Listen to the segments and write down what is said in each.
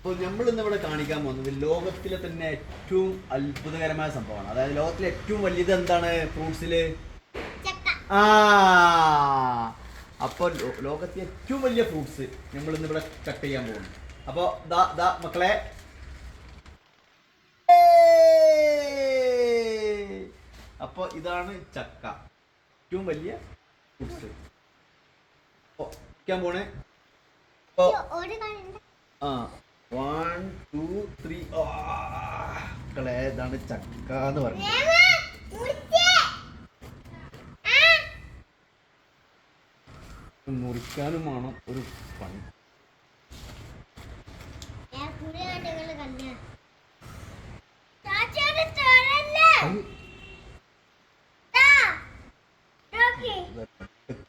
അപ്പോൾ നമ്മൾ ഇന്ന് ഇവിടെ കാണിക്കാൻ പോകുന്നത് ലോകത്തിലെ തന്നെ ഏറ്റവും അത്ഭുതകരമായ സംഭവമാണ്. അതായത് ലോകത്തിലെ ഏറ്റവും വലിയത് എന്താണ്? ഫ്രൂട്ട്സിൽ? ആ. അപ്പോൾ ലോകത്തിലെ ഏറ്റവും വലിയ ഫ്രൂട്ട്സ് നമ്മൾ ഇന്ന് ഇവിടെ കട്ട് ചെയ്യാൻ പോകുന്നു. അപ്പോൾ ദാ ദാ മക്കളെ. അപ്പോൾ ഇതാണ് ചക്ക. ഏറ്റവും വലിയ ഫ്രൂട്ട്സ്. ഓ പോണേ. ആ. വൺ ടു ത്രീ മക്കളെ ഇതാണ് ചക്ക എന്ന് പറയുന്നത്. മുറിക്കാനും വേണം ഒരു പണി.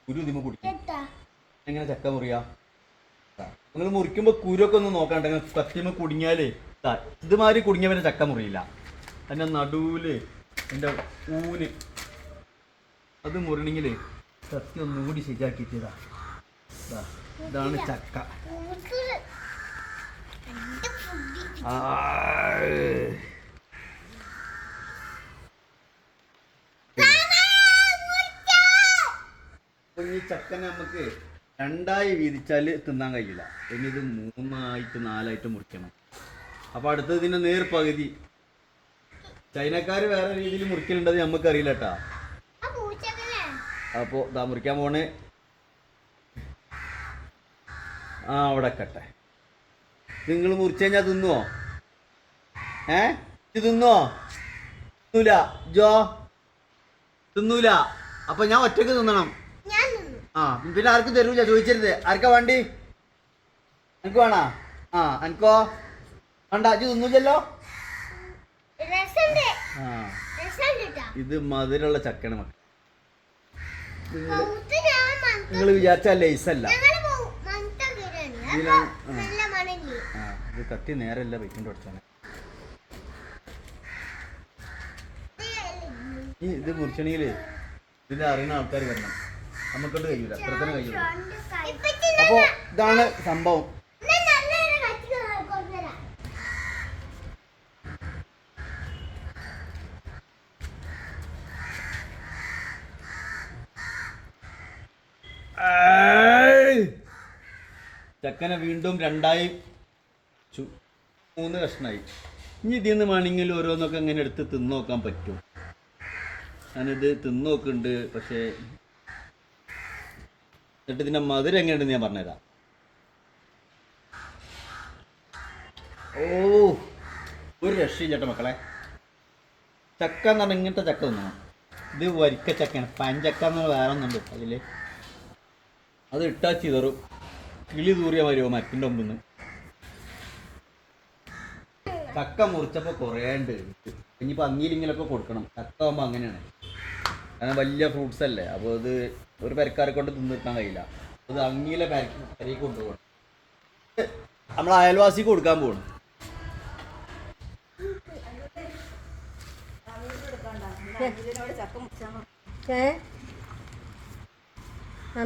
കുരു ഇതിമ കുടിക്കും. എങ്ങനെ ചക്ക മുറിയാ? നിങ്ങൾ മുറിക്കുമ്പോ കുരൊക്കെ ഒന്ന് നോക്കാണ്ട് കത്തിമ കുടുങ്ങിയാലേ ഇതുമാതിരി കുടുങ്ങിയവന്റെ ചക്ക മുറിയില്ല. അതിന്റെ നടുവിൽ എന്റെ ഊന്. അത് മുറിണെങ്കിൽ കത്തി ഒന്നും കൂടി ശരിയാക്കിയിട്ടാ ഇതാണ് ചക്ക. ചക്കനെ നമുക്ക് രണ്ടായി വീതിച്ചാൽ തിന്നാൻ കഴിയില്ല. ഇനി ഇത് മൂന്നായിട്ട് നാലായിട്ട് മുറിക്കണം. അപ്പൊ അടുത്തത് ഇതിന്റെ നേർ പകുതി ചൈനക്കാര് വേറെ രീതിയിൽ മുറിക്കലുണ്ടത് നമുക്ക് അറിയില്ല കേട്ടാ അപ്പോ ഇതാ മുറിക്കാൻ പോണേ. ആ അവിടെ കട്ടെ. നിങ്ങൾ മുറിച്ചു കഴിഞ്ഞാൽ തിന്നുവോ ഏ? തിന്നുവോ തിന്നൂല. ജോ? തിന്നൂല. അപ്പൊ ഞാൻ ഒറ്റയ്ക്ക് തിന്നണം. ആ പിന്നെ ആർക്കും തരൂല ചോദിച്ചരുത്. ആർക്കാ വണ്ടി? എനിക്ക് വേണാ? ആ എനിക്കോ വേണ്ട അജി തിന്നൂല്ലോ ആ. ഇത് മധുരമുള്ള ചക്കണ മക്കൾ നിങ്ങൾ വിചാരിച്ച ലൈസല്ല. ഇത് കത്തി നേരല്ല വെക്കൊണ്ട് പഠിച്ചാണ് ഈ ഇത് മുറിച്ചണെങ്കിൽ ഇതിന്റെ അറിയുന്ന ആൾക്കാർ വരണം. നമുക്കൊണ്ട് കഴിയൂല. അത്രത്തന്നെ തന്നെ കഴിയൂല ഇപ്പച്ചി ഇതാണ് സംഭവം! ചക്കനെ വീണ്ടും രണ്ടായി മൂന്ന് കഷ്ണായി. ഇനി ഇതിൽ നിന്ന് വേണമെങ്കിൽ ഓരോന്നൊക്കെ ഇങ്ങനെ എടുത്ത് തിന്നു നോക്കാൻ പറ്റും? ഞാനിത് തിന്നു നോക്കുന്നുണ്ട് പക്ഷേ എന്നിട്ട് ഇതിന്റെ മധുരം എങ്ങനെയുണ്ടെന്ന് ഞാൻ പറഞ്ഞുതരാം. ഓ ഒരു രക്ഷയും ചേട്ടാ മക്കളെ. ചക്ക എന്ന് പറഞ്ഞാൽ ഇങ്ങനത്തെ ചക്ക തിന്നണം. ഇത് വരിക്ക ചക്കയാണ്. പഞ്ചക്ക എന്ന് വേറെ ഒന്നുണ്ട് അതിൽ. അത് ഇട്ടാ ചിതറും. കിളി തൂറിയ വരുമോ മരത്തിന്റെ നിന്ന് ചക്ക മുറിച്ചപ്പോൾ കുറേ ഉണ്ട്. ഇനിയിപ്പോൾ അങ്ങിയിലിങ്ങനൊക്കെ കൊടുക്കണം. ചക്ക ആകുമ്പോൾ അങ്ങനെയാണ്. കാരണം വലിയ ഫ്രൂട്ട്സ് അല്ലേ. അപ്പോൾ ഇത് ഒരു പെരക്കാരെ കൊണ്ട് തിന്നിട്ടാൻ കഴിയില്ല. അത് അങ്ങീലെ പെരയ്ക്ക് കൊണ്ടുപോകണം. നമ്മൾ അയൽവാസിക്ക് കൊടുക്കാൻ പോകണം ഏ?